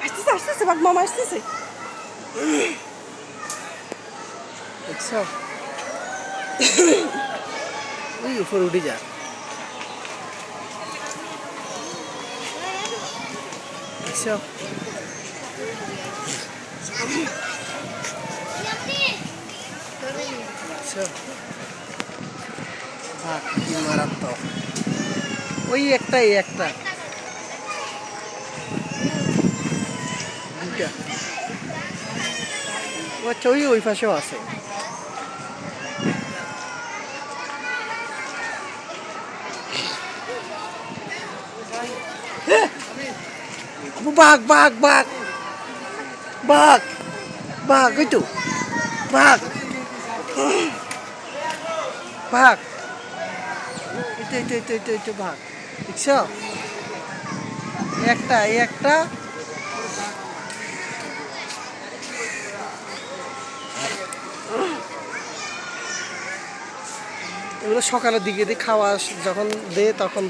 আসতেছে আসতেছে বাঘ মামা ওই উপর উঠে যা মারাত্মক ওই একটাই একটা দুইটা আচ্ছা ওই ওই পাশেও আছে বাঘ বাঘ বাঘ বাঘ বাঘ ওই তো বাঘ বাঘ এই তো এই তো এই তো এই তো বাঘ দেখছ একটা এই একটা। এগুলো সকালের দিকে দিয়ে খাওয়া যখন দে তখন